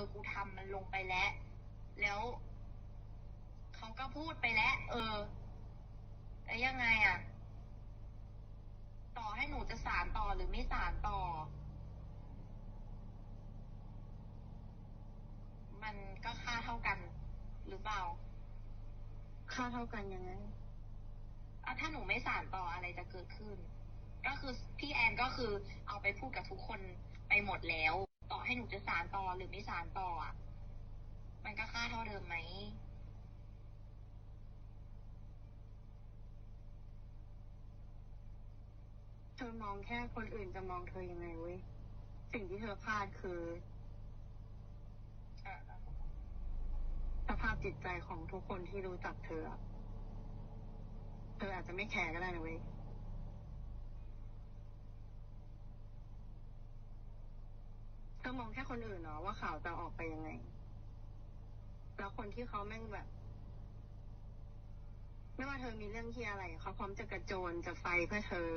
อกูทำมันลงไปแล้ว แล้วเขาก็พูดไปแล้ว เออแล้วยังไงอะต่อให้หนูจะสารต่อหรือไม่สารต่อ มันก็ค่าเท่ากันหรือเปล่า ค่าเท่ากันยังไงอะถ้าหนูไม่สารต่ออะไรจะเกิดขึ้น ก็คือพี่แอนก็คือเอาไปพูดกับทุกคนไปหมดแล้ว ต่อให้หนูจะสารต่อหรือไม่สารต่ออะ มันก็ค่าเท่าเดิมไหม เธอมองแค่คนอื่นจะมองเธอยังไงเว้ย สิ่งที่เธอพลาดคือสภาพจิตใจของทุกคนที่รู้จักเธออะเธออาจจะไม่แคร์ก็ได้นะเว้ย เธอมองแค่คนอื่นเนาะว่าข่าวจะออกไปยังไง แล้วคนที่เขาแม่งแบบ ไม่ว่าเธอมีเรื่องที่อะไรเขาพร้อมจะกระโจนจะไฟเพื่อเธอ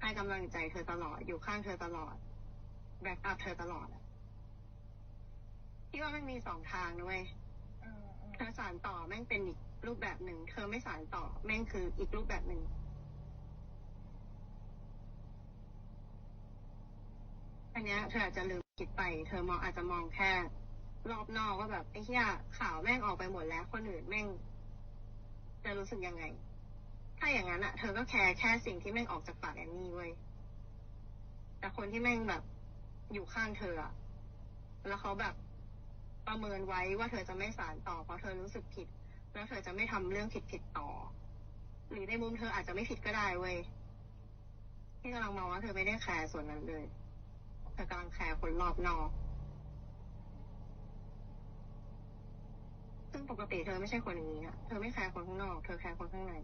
ให้กำลังใจเธอตลอดอยู่ข้างเธอตลอดแบ็กอัพเธอตลอดอะพี่ว่ามันมีสองทางนะเว้ยอืมอืมเธอสารต่อแม่งเป็นอีกรูปแบบหนึ่ง เธอไม่สารต่อแม่งคืออีกรูปแบบหนึ่งอันเนี้ยเธออาจจะลืม คิดไป เธอมองอาจจะมองแค่ รอบนอกว่าแบบไอ้เหี้ยข่าวแม่งออกไปหมดแล้ว คนอื่นแม่ง จะรู้สึกยังไง ถ้าอย่างนั้นอะเธอก็แคร์แค่สิ่งที่แม่งออกจากปากแอนนี่เว้ยแต่คนที่แม่งแบบ อยู่ข้างเธออะแล้วเขาแบบประเมินไว้ว่าเธอจะไม่สารต่อ เพราะเธอรู้สึกผิด แล้วเธอจะไม่ทำเรื่องผิดผิดๆต่อ หรือในมุมเธออาจจะไม่ผิดก็ได้เว้ยที่กำลังมองว่าเธอไม่ได้แคร์ส่วนนั้นเลย เธอกำลังแคร์คนรอบนอก ซึ่งปกติเธอไม่ใช่คนอย่างนี้อะเธอไม่แคร์คนข้างนอก เธอแคร์คนข้างใน